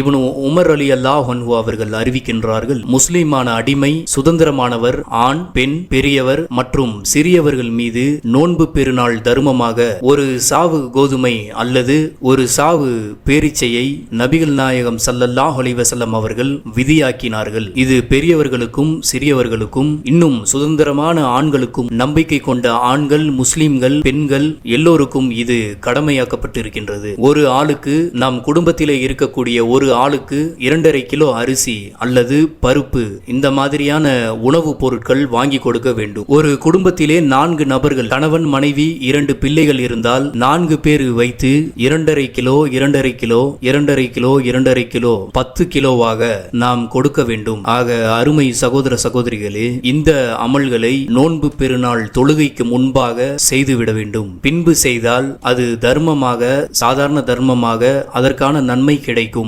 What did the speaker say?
இவனு உமர் அலி அல்லாஹ் அவர்கள் அறிவிக்கின்றார்கள் முஸ்லிமான அடிமை சுதந்திரமானவர் ஆண் பெண் பெரியவர் மற்றும் சிறியவர்கள் மீது நோன்பு பெருநாள் தர்மமாக ஒரு சாவு கோதுமை அல்லது ஒரு சாவு பேரிச்சையை நபிகள் நாயகம் சல்லல்லாஹ் அலிவசல்லம் அவர்கள் விதியாக்கினார்கள். இது பெரியவர்களுக்கும் சிறியவர்களுக்கும் இன்னும் சுதந்திரமான ஆண்களுக்கும் நம்பிக்கை கொண்ட ஆண்கள் முஸ்லிம்கள் பெண்கள் எல்லோருக்கும் இது கடமையாக்கப்பட்டிருக்கின்றது. ஒரு ஆளுக்கு நம் குடும்பத்திலே இருக்கக்கூடிய ஒரு ஆளுக்கு இரண்டரை கிலோ அரிசி அல்லது பருப்பு இந்த மாதிரியான உணவுப் பொருட்கள் வாங்கி கொடுக்க வேண்டும். ஒரு குடும்பத்திலே நான்கு நபர்கள் கணவன் மனைவி இரண்டு பிள்ளைகள் இருந்தால் நான்கு பேர் வைத்து இரண்டரை கிலோ இரண்டரை கிலோ இரண்டரை கிலோ இரண்டரை கிலோ பத்து கிலோவாக நாம் கொடுக்க வேண்டும். ஆக அருமை சகோதர சகோதரிகளே இந்த அமல்களை நோன்பு பெருநாள் தொழுகைக்கு முன்பாக செய்துவிட வேண்டும். பின்பு செய்தால் அது தர்மமாக சாதாரண தர்மமாக அதற்கான நன்மை கிடைக்கும்.